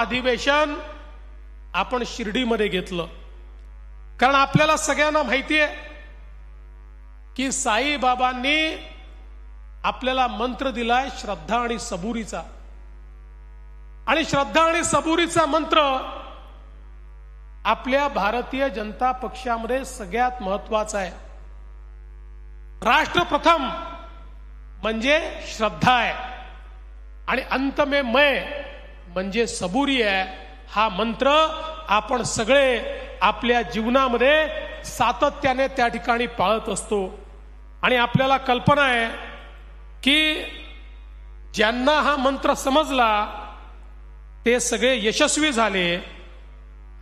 अधिवेशन आपण शिर्डीमध्ये घेतलं. कारण आपल्याला सगळ्यांना माहिती आहे की साईबाबांनी आपल्याला मंत्र दिलाय श्रद्धा आणि सबुरीचा. आणि श्रद्धा आणि सबुरीचा मंत्र आपल्या भारतीय जनता पक्षामध्ये सगळ्यात महत्त्वाचा आहे. राष्ट्र प्रथम म्हणजे श्रद्धा आहे. आणि अंत में मय म्हणजे सबुरी आहे. हा मंत्र आपण सगळे आपल्या जीवनामध्ये सातत्याने त्या ठिकाणी पाळत असतो. आणि आपल्याला कल्पना आहे की ज्यांना हा मंत्र समजला ते सगळे यशस्वी झाले.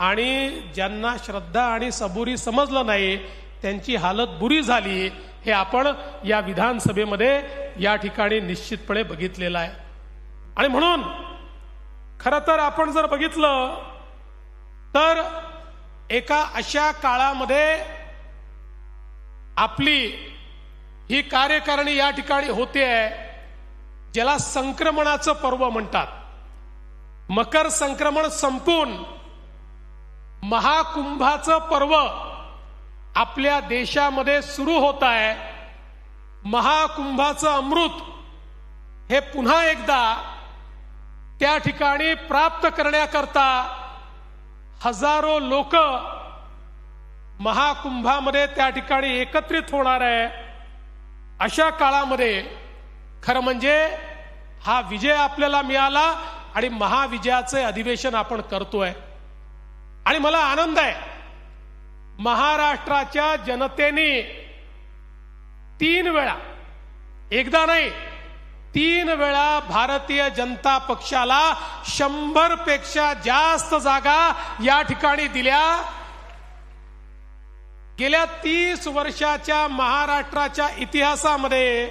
आणि ज्यांना श्रद्धा आणि सबुरी समजलं नाही त्यांची हालत बुरी झाली हे आपण या विधानसभेमध्ये या ठिकाणी निश्चितपणे बघितलेलं आहे. आणि म्हणून खरं तर आपण जर बघितलं तर एका अशा काळामध्ये आपली ही कार्यकारणी या ठिकाणी होते आहे ज्याला संक्रमणाचं पर्व म्हणतात. मकर संक्रमण संपून महाकुंभाचं पर्व आपल्या देशामध्ये सुरू होत आहे. महाकुंभाचं अमृत हे पुन्हा एकदा त्या ठिकाणी प्राप्त करण्याकरता हजारो लोक महाकुंभामध्ये त्या ठिकाणी एकत्रित होणार आहे. अशा काळामध्ये खरं म्हणजे हा विजय आपल्याला मिळाला आणि महाविजयाचे अधिवेशन आपण करतोय. आणि मला आनंद आहे. महाराष्ट्राच्या जनतेने तीन वेळा एकदा नाही तीन वेळा भारतीय जनता पक्षाला शंभरपेक्षा जास्त जागा या ठिकाणी दिल्या. गेल्या तीस वर्षाच्या महाराष्ट्राच्या इतिहासामध्ये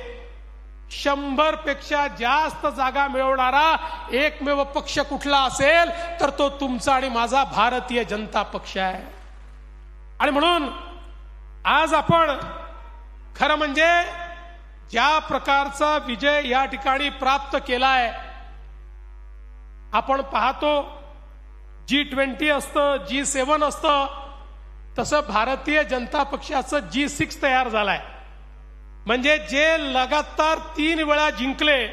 शंभरपेक्षा जास्त जागा मिळवणारा एकमेव पक्ष कुठला असेल तर तो तुमचा आणि माझा भारतीय जनता पक्ष आहे. आणि म्हणून आज आपण खरं म्हणजे ज्या प्रकारचा विजय या ठिकाणी प्राप्त केलाय आपण पाहतो जी ट्वेंटी असतं जी सेवन असतं तसं भारतीय जनता पक्षाचं जी सिक्स तयार झालाय. म्हणजे जे लगातार तीन वेळा जिंकले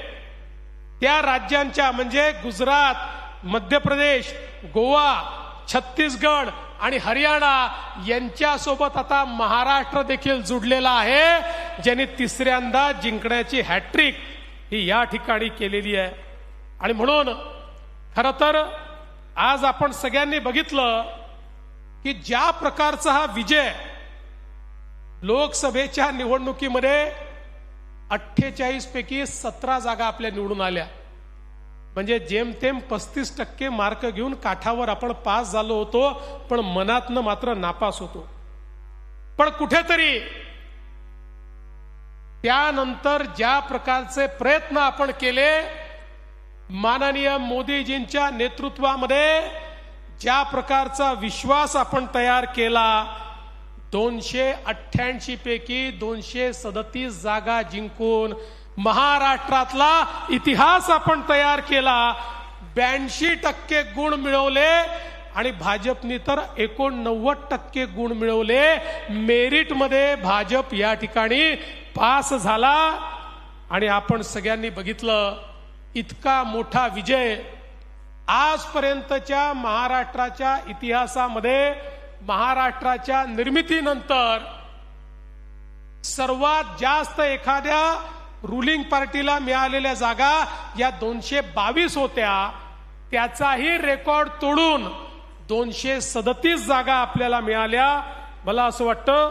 त्या राज्यांच्या म्हणजे गुजरात मध्य प्रदेश गोवा छत्तीसगड आणि हरियाणा यांच्यासोबत आता महाराष्ट्र देखील जुडलेला आहे ज्यांनी तिसऱ्यांदा जिंकण्याची हॅट्रिक ही या ठिकाणी केलेली आहे. आणि म्हणून खर तर आज आपण सगळ्यांनी बघितलं की ज्या प्रकारचा हा विजय लोकसभेच्या निवडणुकीमध्ये अठ्ठेचाळीस पैकी सतरा जागा आपल्या निवडून आल्या. म्हणजे जेमतेम पस्तीस टक्के मार्क घेऊन काठावर आपण पास झालो होतो पण मनातनं मात्र नापास होतो. पण कुठेतरी त्यानंतर ज्या प्रकारचे प्रयत्न आपण केले माननीय मोदीजींच्या नेतृत्वामध्ये ज्या प्रकारचा विश्वास आपण तयार केला दोनशे अठ्ठ्याऐंशी पैकी दोनशे सदतीस जागा जिंकून महाराष्ट्रातला इतिहास आपण तयार केला. ब्याऐंशी टक्के गुण मिळवले आणि भाजपनी तर एकोणनव्वद टक्के गुण मिळवले. मेरिटमध्ये भाजप या ठिकाणी पास झाला. आणि आपण सगळ्यांनी बघितलं इतका मोठा विजय आजपर्यंतच्या महाराष्ट्राच्या इतिहासामध्ये महाराष्ट्राच्या निर्मितीनंतर सर्वात जास्त एखाद्या रुलिंग पार्टीला मिळालेल्या जागा या दोनशे बावीस होत्या. त्याचाही रेकॉर्ड तोडून दोनशे सदतीस जागा आपल्याला मिळाल्या. मला असं वाटतं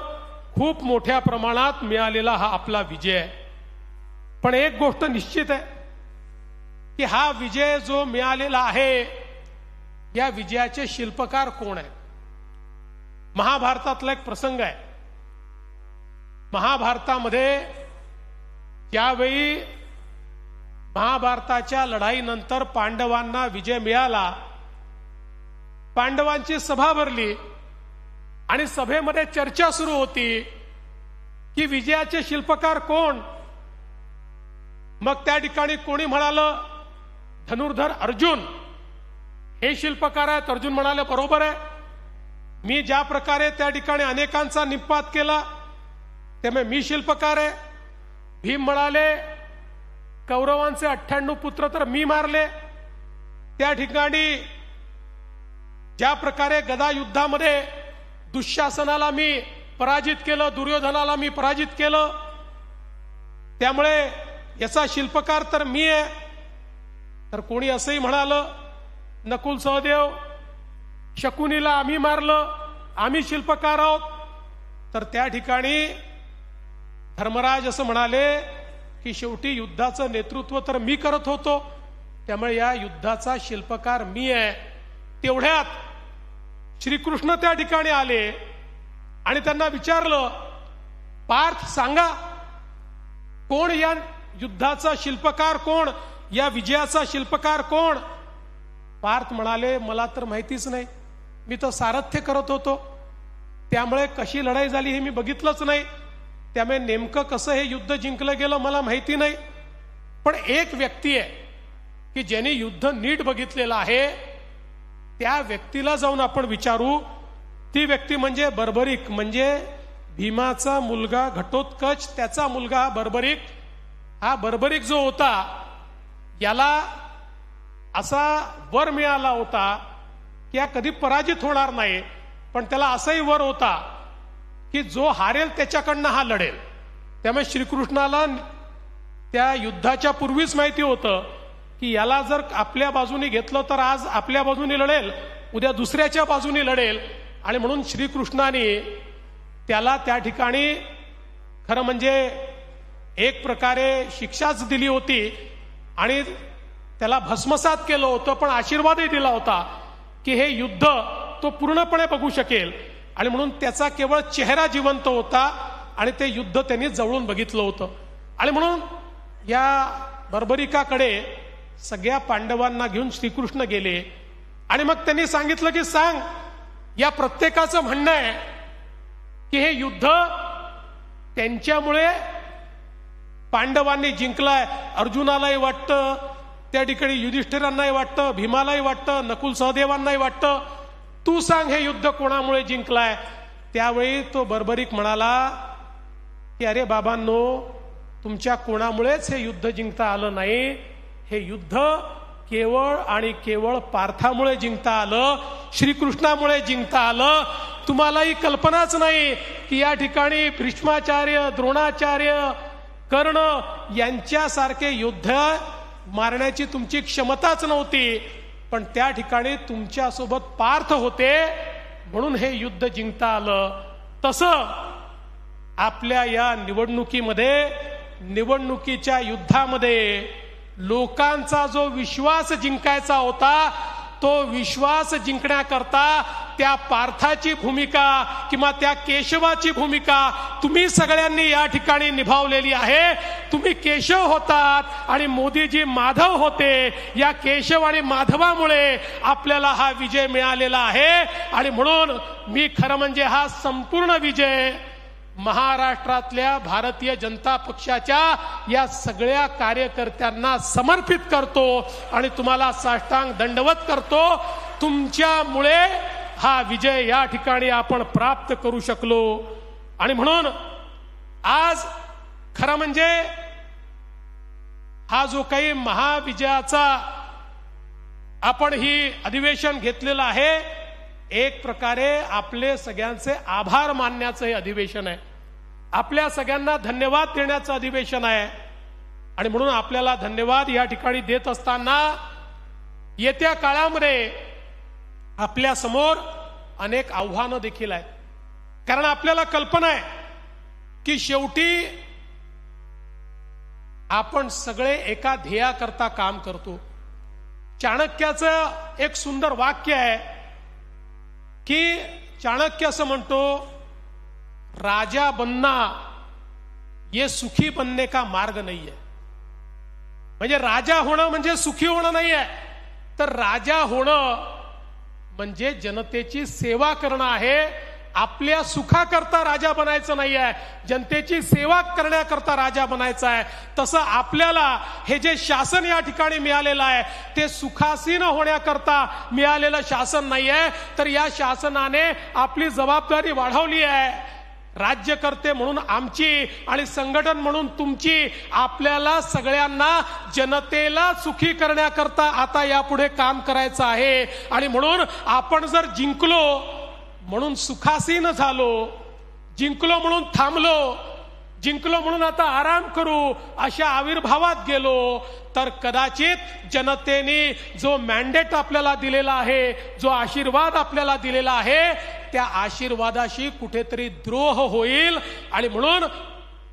खूप मोठ्या प्रमाणात मिळालेला हा आपला विजय आहे. पण एक गोष्ट निश्चित आहे की हा विजय जो मिळालेला आहे या विजयाचे शिल्पकार कोण आहेत? महाभारतातला एक प्रसंग आहे. महाभारतामध्ये त्यावेळी महाभारताच्या लढाईनंतर पांडवांना विजय मिळाला. पांडवांची सभा भरली आणि सभेमध्ये चर्चा सुरू होती की विजयाचे शिल्पकार कोण? मग त्या ठिकाणी कोणी म्हणालं धनुर्धर अर्जुन. हे शिल्पकार आहेत अर्जुन म्हणाले बरोबर आहे. मी ज्या प्रकारे त्या ठिकाणी अनेकांचा निपात केला त्यामुळे मी शिल्पकार आहे. भीम म्हणाले कौरवांचे अठ्ठ्याण्णव पुत्र तर मी मारले. त्या ठिकाणी ज्या प्रकारे गदा युद्धामध्ये दुःशासनाला मी पराजित केलं दुर्योधनाला मी पराजित केलं त्यामुळे याचा शिल्पकार तर मी आहे. तर कोणी असंही म्हणालं नकुल सहदेव शकुनीला आम्ही मारलं आम्ही शिल्पकार आहोत. तर त्या ठिकाणी धर्मराज असं म्हणाले की शेवटी युद्धाचं नेतृत्व तर मी करत होतो त्यामुळे या युद्धाचा शिल्पकार मी आहे. तेवढ्यात श्रीकृष्ण त्या ठिकाणी आले आणि त्यांना विचारलं पार्थ सांगा कोण या युद्धाचा शिल्पकार कोण? या विजयाचा शिल्पकार कोण? पार्थ म्हणाले मला तर माहितीच नाही. मी तर सारथ्य करत होतो. त्यामुळे कशी लढाई झाली हे मी बघितलंच नाही. त्यामुळे नेमकं कसं हे युद्ध जिंकलं गेलं मला माहिती नाही. पण एक व्यक्ती आहे की ज्याने युद्ध नीट बघितलेलं आहे त्या व्यक्तीला जाऊन आपण विचारू. ती व्यक्ती म्हणजे बर्बरिक म्हणजे भीमाचा मुलगा घटोत्कच त्याचा मुलगा हा बर्बरिक. हा बर्बरिक जो होता याला असा वर मिळाला होता की हा कधी पराजित होणार नाही पण त्याला असाही वर होता की जो हारेल त्याच्याकडनं हा लढेल. त्यामुळे श्रीकृष्णाला त्या युद्धाच्या पूर्वीच माहिती होतं की याला जर आपल्या बाजूने घेतलं तर आज आपल्या बाजूने लढेल उद्या दुसऱ्याच्या बाजूने लढेल. आणि म्हणून श्रीकृष्णाने त्याला त्या ठिकाणी खरं म्हणजे एक प्रकारे शिक्षाच दिली होती आणि त्याला भस्मसात केलं होतं पण आशीर्वादही दिला होता की हे युद्ध तो पूर्णपणे बघू शकेल. आणि म्हणून त्याचा केवळ चेहरा जिवंत होता आणि ते युद्ध त्यांनी जवळून बघितलं होतं. आणि म्हणून या बर्बरिकाकडे सगळ्या पांडवांना घेऊन श्रीकृष्ण गेले. आणि मग त्यांनी सांगितलं की सांग या प्रत्येकाचं म्हणणं आहे की हे युद्ध त्यांच्यामुळे पांडवांनी जिंकलाय. अर्जुनालाही वाटतं त्या ठिकाणी युधिष्ठिरांनाही वाटतं भीमालाही वाटतं नकुल सहदेवांनाही वाटतं. तू सांग हे युद्ध कोणामुळे जिंकलाय? त्यावेळी तो बरबरीक म्हणाला की अरे बाबांनो तुमच्या कोणामुळेच हे युद्ध जिंकता आलं नाही. हे युद्ध केवळ आणि केवळ पार्थामुळे जिंकता आलं श्रीकृष्णामुळे जिंकता आलं. तुम्हालाही कल्पनाच नाही की या ठिकाणी भीष्माचार्य द्रोणाचार्य कर्ण यांच्यासारखे युद्ध मारण्याची तुमची क्षमताच नव्हती. पण त्या ठिकाणी तुमच्यासोबत पार्थ होते म्हणून हे युद्ध जिंकता आलं. तसं आपल्या या निवडणुकीमध्ये निवडणुकीच्या युद्धामध्ये लोकांचा जो विश्वास जिंकायचा होता तो विश्वास जिंकण्याकरता त्या पार्थाची भूमिका किंवा त्या केशवाची भूमिका तुम्ही सगळ्यांनी या ठिकाणी निभावलेली आहे. तुम्ही केशव होतात आणि मोदीजी माधव होते. या केशव आणि माधवामुळे आपल्याला हा विजय मिळालेला आहे. आणि म्हणून मी खरं म्हणजे हा संपूर्ण विजय महाराष्ट्रातल्या भारतीय जनता पक्षाच्या या सगळ्या कार्यकर्त्यांना समर्पित करतो आणि तुम्हाला साष्टांग दंडवत करतो. तुमच्यामुळे हा विजय या ठिकाणी आपण प्राप्त करू शकलो. आणि म्हणून आज खरं म्हणजे हा जो काही महाविजयाचा आपण ही अधिवेशन घेतलेलं आहे एक प्रकारे आपले सगळ्यांचे आभार मानण्याचं हे अधिवेशन आहे. आपल्या सगळ्यांना धन्यवाद देण्याचं अधिवेशन आहे. आणि म्हणून आपल्याला धन्यवाद या ठिकाणी देत असताना येत्या काळामध्ये आपल्यासमोर अनेक आव्हानं देखील आहेत. कारण आपल्याला कल्पना आहे की शेवटी आपण सगळे एका ध्येयाकरता काम करतो. चाणक्याचं एक सुंदर वाक्य आहे की चाणक्य असं म्हणतो राजा बनना ये सुखी बनने का मार्ग नाही आहे. म्हणजे राजा होणं म्हणजे सुखी होणं नाही आहे. तर राजा होणं म्हणजे जनतेची सेवा करणं आहे. आपल्या सुखाकरता राजा बनायचं नाही आहे. जनतेची सेवा करण्याकरता राजा बनायचा आहे. तसं आपल्याला हे जे शासन या ठिकाणी मिळालेलं आहे ते सुखासीन होण्याकरता मिळालेलं शासन नाही आहे तर या शासनाने आपली जबाबदारी वाढवली आहे. राज्यकर्ते म्हणून आमची आणि संघटन म्हणून तुमची आपल्याला सगळ्यांना जनतेला सुखी करण्याकरता आता यापुढे काम करायचं आहे. आणि म्हणून आपण जर जिंकलो म्हणून सुखासीन झालो जिंकलो म्हणून थांबलो जिंकलो म्हणून आता आराम करू अशा आविर्भावात गेलो तर कदाचित जनतेने जो मॅन्डेट आपल्याला दिलेला आहे जो आशीर्वाद आपल्याला दिलेला आहे त्या आशीर्वादाशी कुठेतरी द्रोह होईल. आणि म्हणून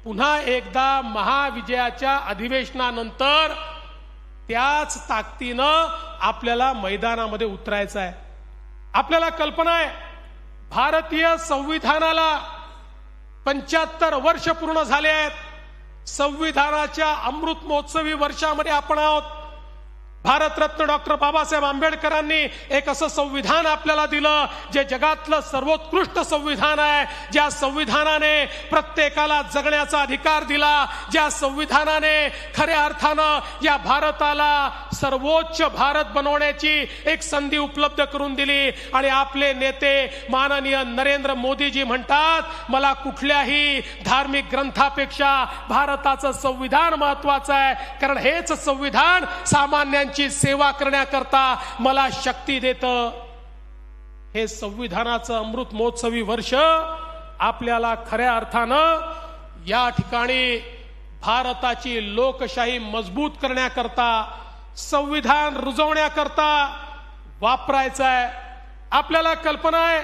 पुन्हा एकदा महाविजयाच्या अधिवेशनानंतर त्याच ताकदीनं आपल्याला मैदानामध्ये उतरायचं आहे आपल्याला कल्पना आहे भारतीय संविधानाला पंच्याहत्तर वर्ष पूर्ण झाले आहेत. संविधानाच्या अमृत महोत्सवी वर्षामध्ये आपण आहोत. भारतरत्न डॉक्टर बाबासाहेब आंबेडकरांनी एक असं संविधान आपल्याला दिलं जे जगातलं सर्वोत्कृष्ट संविधान आहे. ज्या संविधानाने प्रत्येकाला जगण्याचा अधिकार दिला ज्या संविधानाने खऱ्या अर्थानं या भारताला सर्वोच्च भारत बनवण्याची एक संधी उपलब्ध करून दिली. आणि आपले नेते माननीय नरेंद्र मोदीजी म्हणतात मला कुठल्याही धार्मिक ग्रंथापेक्षा भारताचं संविधान महत्वाचं आहे. कारण हेच संविधान सामान्यांची सेवा करण्याकरता मला शक्ती देत. हे संविधानाचं अमृत महोत्सवी वर्ष आपल्याला खऱ्या अर्थानं या ठिकाणी भारताची लोकशाही मजबूत करण्याकरता संविधान रुजवण्याकरता वापरायचं आहे आपल्याला कल्पना आहे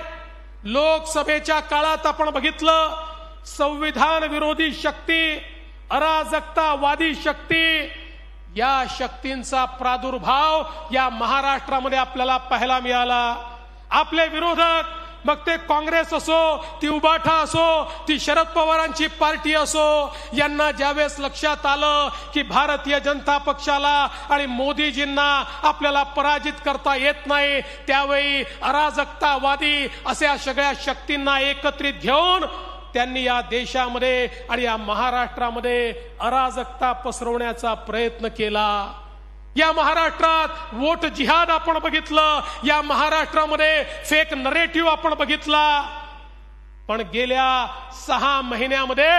लोकसभेच्या काळात आपण बघितलं संविधान विरोधी शक्ती अराजकतावादी शक्ती या शक्तींचा प्रादुर्भाव या महाराष्ट्रामध्ये आपल्याला पाहायला मिळाला. आपले विरोधक मग ते काँग्रेस असो ती उबाठा असो ती शरद पवारांची पार्टी असो यांना ज्यावेळेस लक्षात आलं की भारतीय जनता पक्षाला आणि मोदीजींना आपल्याला पराजित करता येत नाही त्यावेळी अराजकतावादी अशा सगळ्या शक्तींना एकत्रित घेऊन त्यांनी या देशामध्ये आणि या महाराष्ट्रामध्ये अराजकता पसरवण्याचा प्रयत्न केला. या महाराष्ट्रात वोट जिहाद आपण बघितलं. या महाराष्ट्रामध्ये फेक नरेटिव्ह आपण बघितला. पण गेल्या सहा महिन्यामध्ये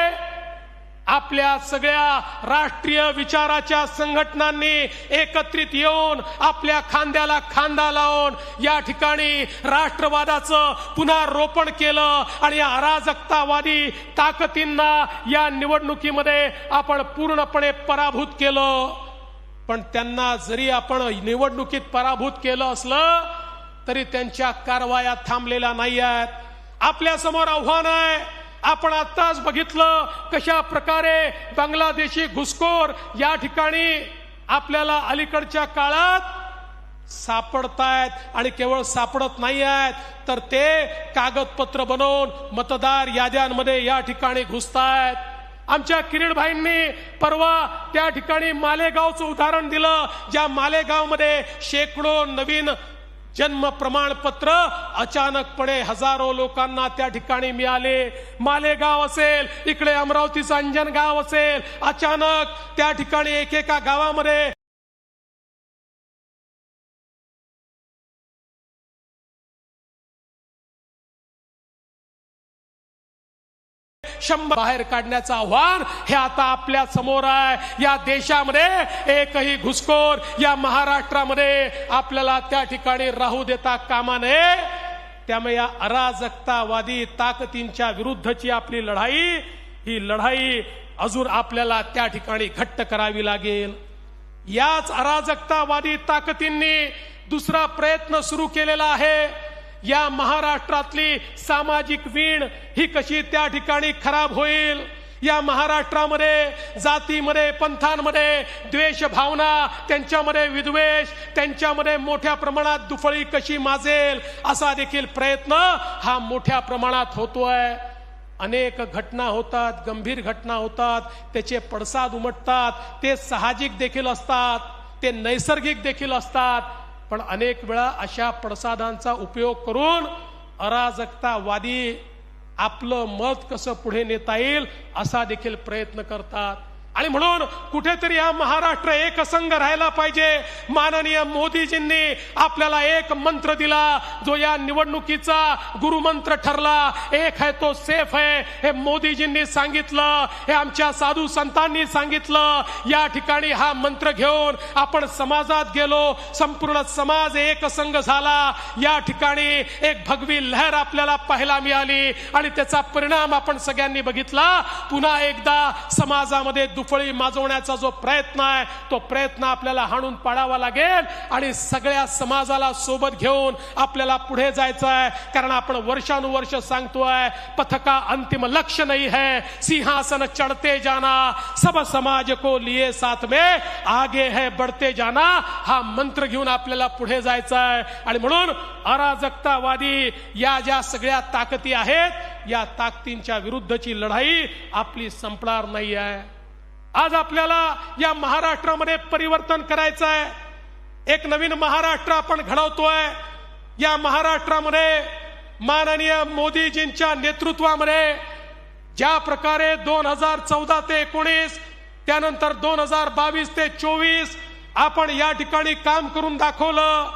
आपल्या सगळ्या राष्ट्रीय विचाराच्या संघटनांनी एकत्रित येऊन आपल्या खांद्याला खांदा लावून या ठिकाणी राष्ट्रवादाचं पुन्हा रोपण केलं आणि अराजकतावादी ताकदींना या निवडणुकीमध्ये आपण पूर्णपणे पराभूत केलं. पण त्यांना जरी आपण निवडणुकीत पराभूत केलं असलं तरी त्यांच्या कारवाया थांबलेल्या नाही आहेत आपल्यासमोर आव्हान आहे. आपण आत्ताच बघितलं कशा प्रकारे बांगलादेशी घुसखोर या ठिकाणी आपल्याला अलीकडच्या काळात सापडतायत आणि केवळ सापडत नाही आहेत तर ते कागदपत्र बनवून मतदार याद्यांमध्ये या ठिकाणी घुसतायत. आमच्या किरीटभाईंनी परवा त्या ठिकाणी मालेगावचं उदाहरण दिलं ज्या मालेगावमध्ये शेकडो नवीन जन्म प्रमाणपत्र अचानकपणे हजारो लोकांना त्या ठिकाणी मिळाले. मालेगाव असेल इकडे अमरावतीचं अंजनगाव असेल अचानक त्या ठिकाणी एकेका गावामध्ये शंभर बाहेर काढण्याचं आव्हान हे आता आपल्यासमोर आहे. या देशामध्ये एकही घुसखोर या महाराष्ट्रामध्ये आपल्याला त्या ठिकाणी राहू देता कामा नये. त्यामुळे या अराजकतावादी ताकदींच्या विरुद्धची आपली लढाई ही लढाई अजून आपल्याला त्या ठिकाणी घट्ट करावी लागेल. याच अराजकतावादी ताकदींनी दुसरा प्रयत्न सुरू केलेला आहे. या महाराष्ट्रातली सामाजिक वीण ही कशी त्या ठिकाणी खराब होईल? या महाराष्ट्रामध्ये जातीमध्ये पंथांमध्ये द्वेष भावना त्यांच्यामध्ये विद्वेष त्यांच्यामध्ये मोठ्या प्रमाणात दुफळी कशी माजेल असा देखील प्रयत्न हा मोठ्या प्रमाणात होतोय. अनेक घटना होतात गंभीर घटना होतात त्याचे पडसाद उमटतात ते साहजिक देखील असतात ते नैसर्गिक देखील असतात. पण अनेक वेळा अशा पडसादांचा उपयोग करून अराजकतावादी आपलं मत कसं पुढे नेता येईल असा देखील प्रयत्न करतात. आणि म्हणून कुठेतरी हा महाराष्ट्र एकसंघ राहायला पाहिजे. माननीय मोदीजींनी आपल्याला एक मंत्र दिला. जो या निवडणुकीचा गुरुमंत्र ठरला. एक है तो सेफ है हे मोदीजींनी सांगितलं. हे आमच्या साधू संतांनी सांगितलं. या ठिकाणी हा मंत्र घेऊन आपण समाजात गेलो. संपूर्ण समाज एकसंघ झाला. या ठिकाणी एक भगवी लहर आपल्याला पाहायला मिळाली. आणि त्याचा परिणाम आपण सगळ्यांनी बघितला. पुन्हा एकदा समाजामध्ये दुःख दुफळी माजवण्याचा जो प्रयत्न आहे तो प्रयत्न आपल्याला हाणून पाडावा लागेल आणि सगळ्या समाजाला सोबत घेऊन आपल्याला पुढे जायचं आहे. कारण आपण वर्षानुवर्ष सांगतोय पथका अंतिम लक्ष्य नाही है. सिंहासन चढ़ते जाना सब समाज को लिए साथ में आगे है बढ़ते जाना हा मंत्र घेऊन आपल्याला पुढे जायचं आहे. आणि म्हणून अराजकतावादी या ज्या सगळ्या ताकदी आहेत या ताकदींच्या विरुद्धची लढाई आपली संपणार नाही आहे आज आपल्याला या महाराष्ट्रामध्ये परिवर्तन करायचं आहे एक नवीन महाराष्ट्र आपण घडवतोय. या महाराष्ट्रामध्ये माननीय मोदीजींच्या नेतृत्वामध्ये ज्या प्रकारे दोन हजार चौदा ते एकोणीस त्यानंतर दोन हजार बावीस ते चोवीस आपण या ठिकाणी काम करून दाखवलं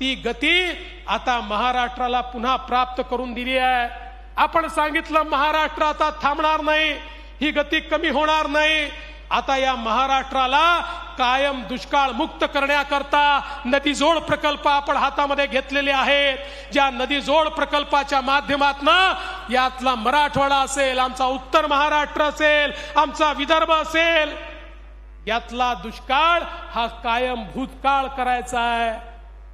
ती गती आता महाराष्ट्राला पुन्हा प्राप्त करून दिली आहे. आपण सांगितलं महाराष्ट्र आता थांबणार नाही ही गती कमी होणार नाही. आता या महाराष्ट्राला कायम दुष्काळ मुक्त करण्याकरता नदीजोड प्रकल्प आपण हातामध्ये घेतलेले आहेत. ज्या नदीजोड प्रकल्पाच्या माध्यमातनं यातला मराठवाडा असेल आमचा उत्तर महाराष्ट्र असेल आमचा विदर्भ असेल यातला दुष्काळ हा कायम भूतकाळ करायचा आहे.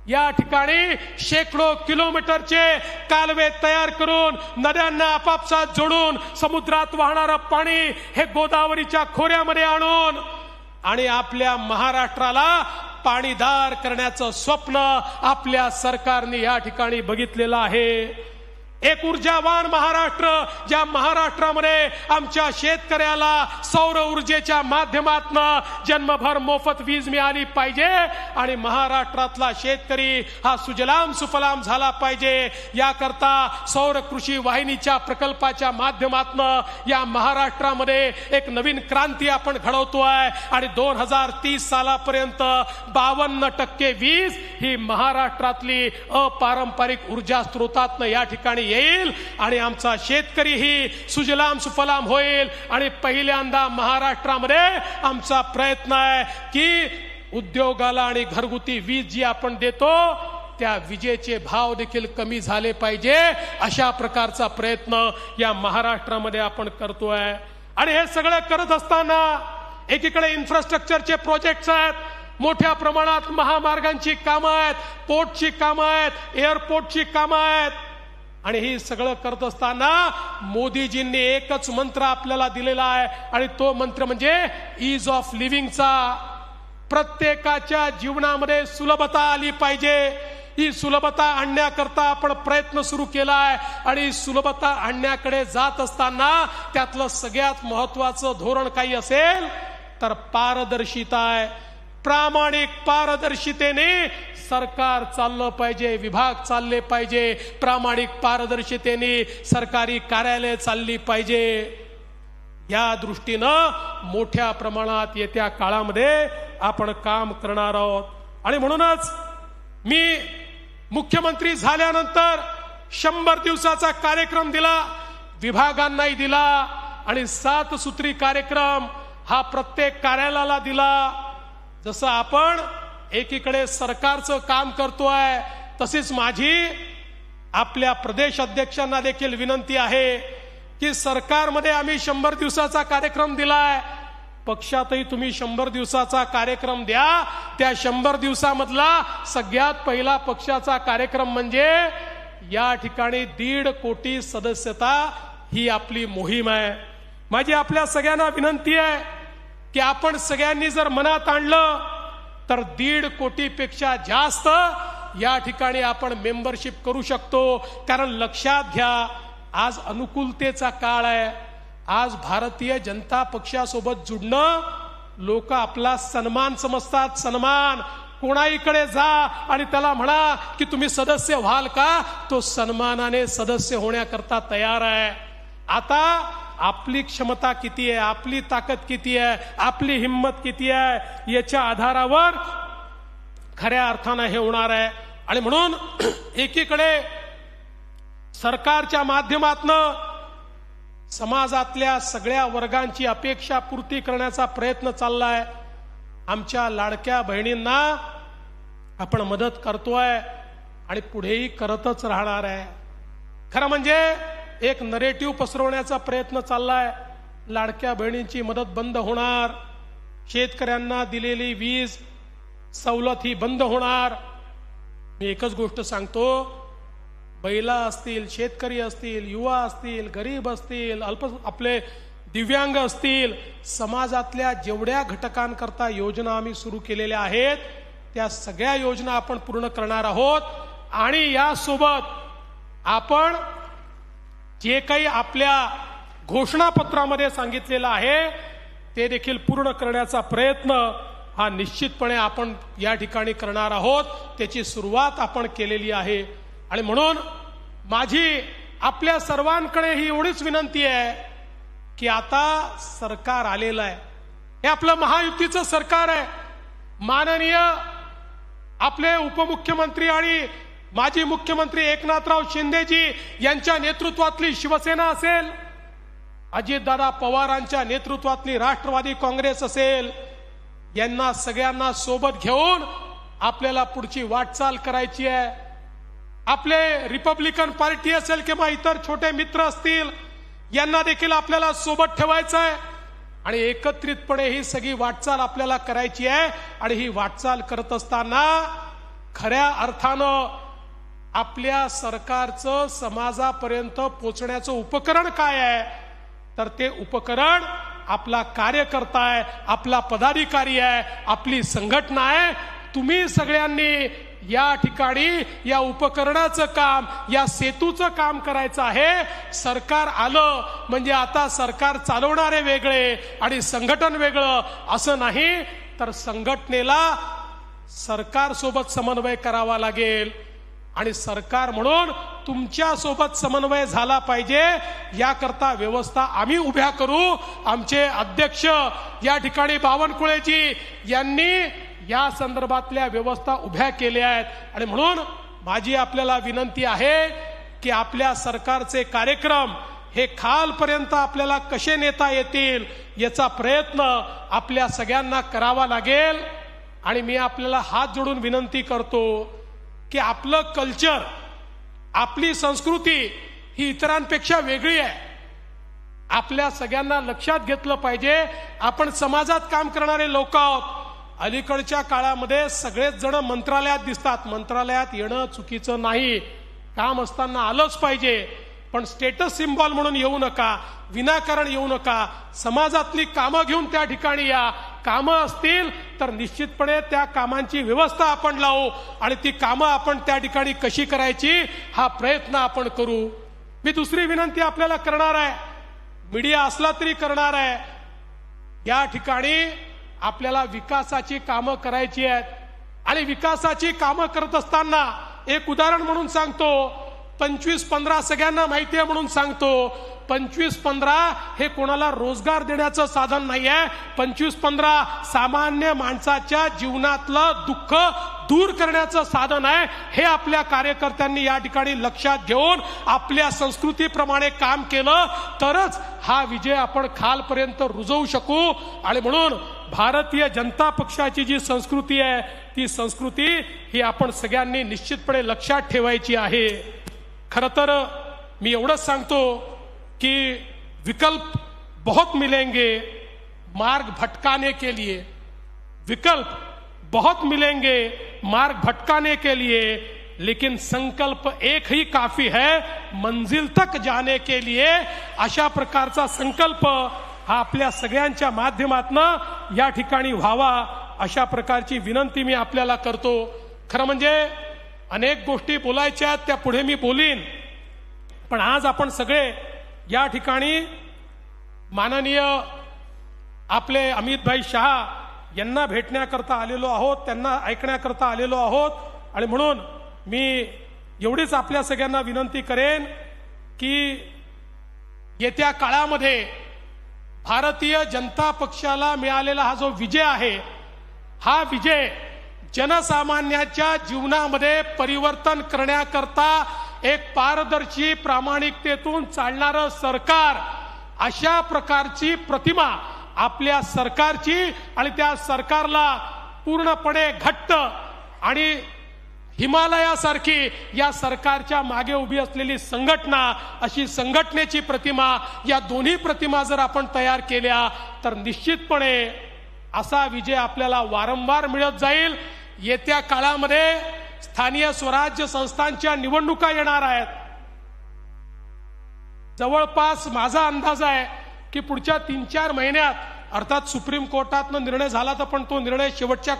या ठिकाणी शेकडो किलोमीटरचे कालवे तयार करून नद्यांना आपापसात जोडून समुद्रात वाहणारं पाणी हे गोदावरीच्या खोऱ्यामध्ये आणून आणि आपल्या महाराष्ट्राला पाणीदार करण्याचं स्वप्न आपल्या सरकारने या ठिकाणी बघितलेलं आहे. एक ऊर्जावान महाराष्ट्र ज्या महाराष्ट्रामध्ये आमच्या शेतकऱ्याला सौर ऊर्जेच्या माध्यमातून जन्मभर मोफत वीज मिळाली पाहिजे आणि महाराष्ट्रातला शेतकरी हा सुजलाम सुफलाम झाला पाहिजे. याकरता सौर कृषी वाहिनीच्या प्रकल्पाच्या माध्यमातून या महाराष्ट्रामध्ये एक नवीन क्रांती आपण घडवतोय आणि दोन हजार तीस सालापर्यंत बावन्न टक्के वीज ही महाराष्ट्रातली अपारंपरिक ऊर्जा स्रोतातनं या ठिकाणी येईल आणि आमचा शेतकरीही सुजलाम सुफलाम होईल. आणि पहिल्यांदा महाराष्ट्रामध्ये आमचा प्रयत्न आहे की उद्योगाला आणि घरगुती वीज जी आपण देतो त्या विजेचे भाव देखील कमी झाले पाहिजे अशा प्रकारचा प्रयत्न या महाराष्ट्रामध्ये आपण करतोय. आणि हे सगळं करत असताना एकीकडे इन्फ्रास्ट्रक्चरचे प्रोजेक्ट्स आहेत. मोठ्या प्रमाणात महामार्गांची कामं आहेत पोर्टची कामं आहेत एअरपोर्टची कामं आहेत. आणि हे सगळं करत असताना मोदीजींनी एकच मंत्र आपल्याला दिलेला आहे. आणि तो मंत्र म्हणजे इज ऑफ लिव्हिंगचा प्रत्येकाच्या जीवनामध्ये सुलभता आली पाहिजे. ही सुलभता आणण्याकरता आपण प्रयत्न सुरू केला आहे. आणि सुलभता आणण्याकडे जात असताना त्यातलं सगळ्यात महत्वाचं धोरण काही असेल तर पारदर्शिता आहे. प्रामाणिक पारदर्शितेने सरकार चाललं पाहिजे विभाग चालले पाहिजे प्रामाणिक पारदर्शितेने सरकारी कार्यालय चालली पाहिजे. या दृष्टीनं मोठ्या प्रमाणात येत्या काळामध्ये आपण काम करणार आहोत. आणि म्हणूनच मी मुख्यमंत्री झाल्यानंतर शंभर दिवसाचा कार्यक्रम दिला विभागांनाही दिला आणि सात सूत्री कार्यक्रम हा प्रत्येक कार्यालयाला दिला. जसं आपण एकीकडे सरकारचं काम करतोय तशीच माझी आपल्या प्रदेश अध्यक्षांना देखील विनंती आहे की सरकारमध्ये आम्ही शंभर दिवसाचा कार्यक्रम दिलाय. पक्षातही तुम्ही शंभर दिवसाचा कार्यक्रम द्या. त्या शंभर दिवसामधला सगळ्यात पहिला पक्षाचा कार्यक्रम म्हणजे या ठिकाणी दीड कोटी सदस्यता ही आपली मोहीम आहे. माझी आपल्या सगळ्यांना विनंती आहे की आपण सगळ्यांनी जर मनात आणलं तर दीड कोटीपेक्षा जास्त या ठिकाणी आपण मेंबरशिप करू शकतो. कारण लक्षात घ्या आज अनुकूलतेचा काळ आहे. आज भारतीय जनता पक्षासोबत जुडणं लोक आपला सन्मान समजतात. सन्मान कोणाहीकडे जा आणि त्याला म्हणा की तुम्ही सदस्य व्हाल का? तो सन्मानाने सदस्य होण्याकरता तयार आहे. आता आपली क्षमता किती आहे? आपली ताकद किती आहे? आपली हिंमत किती आहे? याच्या आधारावर खऱ्या अर्थानं हे होणार आहे. आणि म्हणून एकीकडे सरकारच्या माध्यमातनं समाजातल्या सगळ्या वर्गांची अपेक्षा पूर्ती करण्याचा प्रयत्न चाललाय. आमच्या लाडक्या बहिणींना आपण मदत करतोय आणि पुढेही करतच राहणार आहे. खरं म्हणजे एक नरेटिव्ह पसरवण्याचा प्रयत्न चाललाय. लाडक्या बहिणींची मदत बंद होणार. शेतकऱ्यांना दिलेली वीज सवलत ही बंद होणार. मी एकच गोष्ट सांगतो. बैला असतील शेतकरी असतील युवा असतील गरीब असतील अल्प आपले दिव्यांग असतील समाजातल्या जेवढ्या घटकांकरता योजना आम्ही सुरू केलेल्या आहेत त्या सगळ्या योजना आपण पूर्ण करणार आहोत. आणि यासोबत आपण जे काही आपल्या घोषणापत्रामध्ये सांगितलेलं आहे ते देखील पूर्ण करण्याचा प्रयत्न हा निश्चितपणे आपण या ठिकाणी करणार आहोत. त्याची सुरुवात आपण केलेली आहे. आणि म्हणून माझी आपल्या सर्वांकडे ही एवढीच विनंती आहे की आता सरकार आलेलं आहे. हे आपलं महायुतीचं सरकार आहे. माननीय आपले उपमुख्यमंत्री आणि माजी मुख्यमंत्री एकनाथराव शिंदेजी यांच्या नेतृत्वातली शिवसेना असेल अजितदादा पवारांच्या नेतृत्वातली राष्ट्रवादी काँग्रेस असेल यांना सगळ्यांना सोबत घेऊन आपल्याला पुढची वाटचाल करायची आहे. आपले रिपब्लिकन पार्टी असेल किंवा इतर छोटे मित्र असतील यांना देखील आपल्याला सोबत ठेवायचं आहे. आणि एकत्रितपणे ही सगळी वाटचाल आपल्याला करायची आहे. आणि ही वाटचाल करत असताना खऱ्या अर्थानं आपल्या सरकारचं समाजापर्यंत पोचण्याचं उपकरण काय आहे? तर ते उपकरण आपला कार्यकर्ता आहे आपला पदाधिकारी आहे आपली संघटना आहे. तुम्ही सगळ्यांनी या ठिकाणी या उपकरणाचं काम या सेतूचं काम करायचं आहे. सरकार आलं म्हणजे आता सरकार चालवणारे वेगळे आणि संघटन वेगळं असं नाही. तर संघटनेला सरकार सोबत समन्वय करावा लागेल. आणि सरकार म्हणून तुमच्यासोबत समन्वय झाला पाहिजे. याकरता व्यवस्था आम्ही उभ्या करू. आमचे अध्यक्ष या ठिकाणी बावनकुळेजी यांनी या संदर्भातल्या व्यवस्था उभ्या केल्या आहेत. आणि म्हणून माझी आपल्याला विनंती आहे की आपल्या सरकारचे कार्यक्रम हे खालपर्यंत आपल्याला कसे नेता येतील याचा प्रयत्न आपल्या सगळ्यांना करावा लागेल. आणि मी आपल्याला हात जोडून विनंती करतो की आपलं कल्चर आपली संस्कृती ही इतरांपेक्षा वेगळी आहे. आपल्या सगळ्यांना लक्षात घेतलं पाहिजे आपण समाजात काम करणारे लोक आहोत. अलीकडच्या काळामध्ये सगळेच जण मंत्रालयात दिसतात. मंत्रालयात येणं चुकीचं नाही. काम असताना आलंच पाहिजे. पण स्टेटस सिम्बॉल म्हणून येऊ नका विनाकारण येऊ नका. समाजातली कामं घेऊन त्या ठिकाणी या. कामं असतील तर निश्चितपणे त्या कामांची व्यवस्था आपण लावू. आणि ती कामं आपण त्या ठिकाणी कशी करायची हा प्रयत्न आपण करू. मी दुसरी विनंती आपल्याला करणार आहे. मीडिया असला तरी करणार आहे. या ठिकाणी आपल्याला विकासाची कामं करायची आहेत. आणि विकासाची कामं करत असताना एक उदाहरण म्हणून सांगतो. पंचवीस पंधरा सगळ्यांना माहिती आहे म्हणून सांगतो. पंचवीस पंधरा हे कोणाला रोजगार देण्याचं साधन नाही आहे पंचवीस पंधरा सामान्य माणसाच्या जीवनातलं दुःख दूर करण्याचं साधन आहे. हे आपल्या कार्यकर्त्यांनी या ठिकाणी लक्षात घेऊन आपल्या संस्कृतीप्रमाणे काम केलं तरच हा विजय आपण खालपर्यंत रुजवू शकू. आणि म्हणून भारतीय जनता पक्षाची जी संस्कृती आहे ती संस्कृती ही आपण सगळ्यांनी निश्चितपणे लक्षात ठेवायची आहे. खरं तर मी एवढंच सांगतो कि विकल्प बहुत मिलेंगे मार्ग भटकाने के लिए। विकल्प बहुत मिलेंगे मार्ग भटकाने के लिए लेकिन संकल्प एक ही काफी है मंजिल तक जाने के लिए। अशा प्रकारचा संकल्प हा आपल्या सगळ्यांच्या माध्यमातनं या ठिकाणी व्हावा अशा प्रकारची विनंती मी आपल्याला करतो. खरं म्हणजे अनेक गोष्टी बोलायच्या त्या पुढे मी बोलीन. पण आज आपण सगळे या ठिकाणी माननीय आपले अमितभाई शहा यांना भेटण्याकरता आलेलो आहोत त्यांना ऐकण्याकरता आलेलो आहोत आणि म्हणून मी एवढीच आपल्या सगळ्यांना विनंती करेन की येत्या काळामध्ये भारतीय जनता पक्षाला मिळालेला हा जो विजय आहे हा विजय जनसामान्याच्या जीवनामध्ये परिवर्तन करण्याकरता एक पारदर्शी प्रामाणिकतेतून चालणारं सरकार अशा प्रकारची प्रतिमा आपल्या सरकारची आणि त्या सरकारला पूर्णपणे घट्ट आणि हिमालयासारखी या सरकारच्या मागे उभी असलेली संघटना अशी संघटनेची प्रतिमा या दोन्ही प्रतिमा जर आपण तयार केल्या तर निश्चितपणे असा विजय आपल्याला वारंवार मिळत जाईल. येत्या काळामध्ये स्थानीय स्वराज्य संस्थांच्या निवडणुका येणार आहेत. जवळपास माझा अंदाज आहे की पुढच्या तीन चार महिन्यात अर्थात सुप्रीम कोर्टातनं निर्णय झाला तर पण तो निर्णय शेवटच्या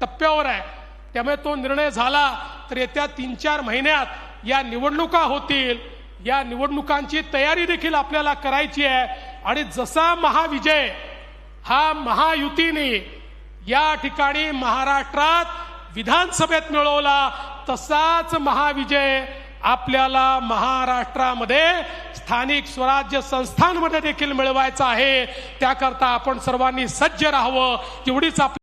टप्प्यावर आहे. त्यामुळे तो निर्णय झाला तर येत्या तीन चार महिन्यात या निवडणुका होतील. या निवडणुकांची तयारी देखील आपल्याला करायची आहे. आणि जसा महाविजय हा महायुतीने या ठिकाणी महाराष्ट्रात विधानसभेत मिळवला तसाच महाविजय आपल्याला महाराष्ट्रामध्ये स्थानिक स्वराज्य संस्थांमध्ये देखील मिळवायचं आहे. त्याकरता आपण सर्वांनी सज्ज राहावं एवढीच आपली